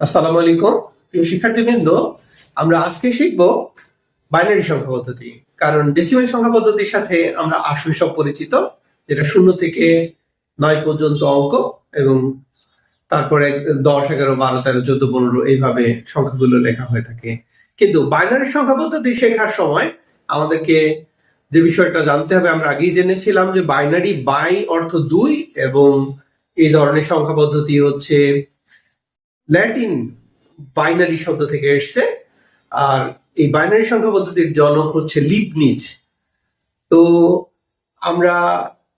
আসসালামু আলাইকুম। প্রিয় শিক্ষার্থীবৃন্দ, আমরা আজকে শিখব বাইনারি সংখ্যা পদ্ধতি। কারণ ডেসিমেল সংখ্যা পদ্ধতির সাথে আমরা আসল সব পরিচিত, যেটা শূন্য থেকে নয় পর্যন্ত অঙ্ক এবং তারপরে দশ, এগারো, বারো, তেরো, চোদ্দ, পনেরো এইভাবে সংখ্যাগুলো লেখা হয়ে থাকে। কিন্তু বাইনারি সংখ্যা পদ্ধতি শেখার সময় আমাদেরকে যে বিষয়টা জানতে হবে, আমরা আগেই জেনেছিলাম যে বাইনারি বাই অর্থ দুই এবং এই ধরনের সংখ্যা পদ্ধতি হচ্ছে ল্যাটিন বাইনারি শব্দ থেকে এসছে। আর এই বাইনারি সংখ্যা পদ্ধতির জনক হচ্ছে লিপনিজ তো আমরা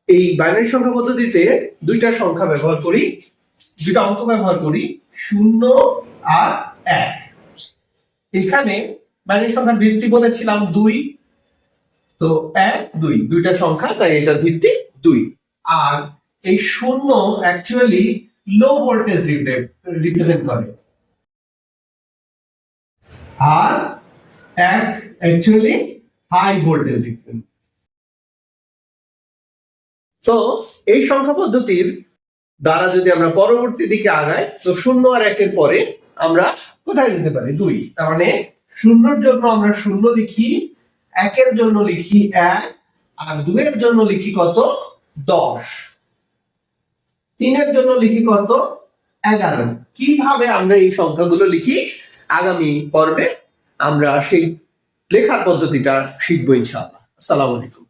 এই বাইনারি সংখ্যা পদ্ধতিতে দুইটা সংখ্যা ব্যবহার করি, দুইটা অঙ্ক ব্যবহার করি, শূন্য আর এক। এখানে বাইনারি সংখ্যার ভিত্তি বলেছিলাম দুই। তো এক, দুই, দুইটা সংখ্যা, তাই এটার ভিত্তি দুই। আর এই শূন্য অ্যাকচুয়ালি লো ভোল্টেজ রিপ্রেজেন্ট করে। আর এক অ্যাকচুয়ালি হাই ভোল্টেজ রিপ্রেজেন্ট তো এই সংখ্যা পদ্ধতির দ্বারা যদি আমরা পরবর্তী দিকে আগাই, তো শূন্য আর একের পরে আমরা কোথায় যেতে পারি? দুই। তার মানে শূন্যর জন্য আমরা শূন্য লিখি, একের জন্য লিখি এক, আর দুইয়ের জন্য লিখি কত? দশ। তিনের জন্য লিখি কত? এগারো। কীভাবে আমরা এই সংখ্যাগুলো লিখি? আগামী পর্বে আমরা সেই লেখার পদ্ধতিটা শিখব ইনশাআল্লাহ। আসসালামু আলাইকুম।